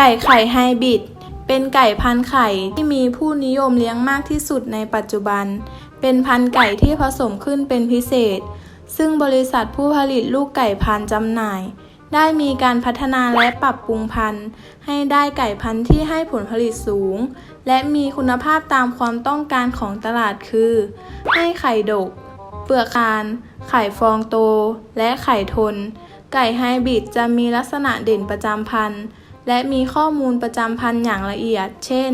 ไก่ไข่ไฮบริดเป็นไก่พันไข่ที่มีผู้นิยมเลี้ยงมากที่สุดในปัจจุบัน เป็นพันไก่ที่ผสมขึ้นเป็นพิเศษ ซึ่งบริษัทผู้ผลิตลูกไก่พันจำหน่าย ได้มีการพัฒนาและปรับปรุงพันธุ์ ให้ได้ไก่พันธุ์ที่ให้ผลผลิตสูง และมีคุณภาพตามความต้องการของตลาดคือ ให้ไข่ดก เปลือกคาน ไข่ฟองโต และไข่ทน ไก่ไฮบริดจะมีลักษณะเด่นประจำพันธุ์ และมีข้อมูลประจำพันธุ์อย่างละเอียด เช่น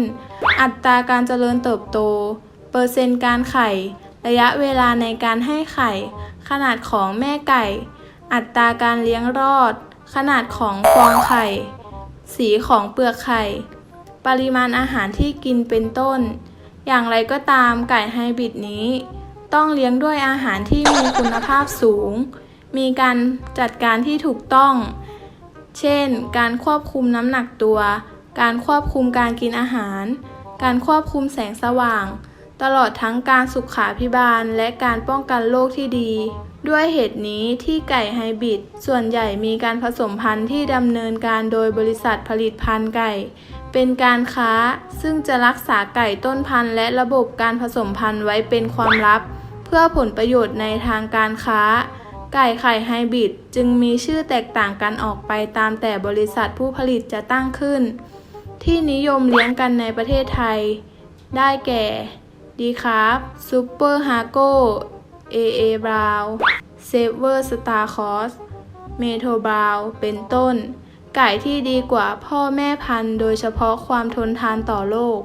อัตราการเจริญเติบโต เปอร์เซ็นต์การไข่ ระยะเวลาในการให้ไข่ ขนาดของแม่ไก่ อัตราการเลี้ยงรอด ขนาดของฟองไข่ สีของเปลือกไข่ ปริมาณอาหารที่กินเป็นต้น อย่างไรก็ตามไก่ไฮบริดนี้ ต้องเลี้ยงด้วยอาหารที่มีคุณภาพสูง มีการจัดการที่ถูกต้อง เช่น การควบคุมน้ำหนักตัว การควบคุมการกินอาหาร การควบคุมแสงสว่าง ตลอดทั้งการสุขาพิบาลและการป้องกันโรคที่ดี ด้วยเหตุนี้ที่ไก่ไฮบริดส่วนใหญ่มีการผสมพันธุ์ที่ดำเนินการโดยบริษัทผลิตพันธุ์ไก่ เป็นการค้าซึ่งจะรักษาไก่ต้นพันธุ์และระบบการผสมพันธุ์ไว้เป็นความลับ เพื่อผลประโยชน์ในทางการค้า ไก่ไข่ไฮบริดจึงมีชื่อแตกต่างกันออกไปตามแต่บริษัทผู้ผลิตจะตั้งขึ้น ที่นิยมเลี้ยงกันในประเทศไทย ได้แก่ดีคาร์ฟซูเปอร์ฮาโกเอเอบราวเซเวอร์สตาร์คอสเมโทบราวเป็นต้น ไก่ที่ดีกว่าพ่อแม่พันธุ์ โดยเฉพาะความทนทานต่อโรค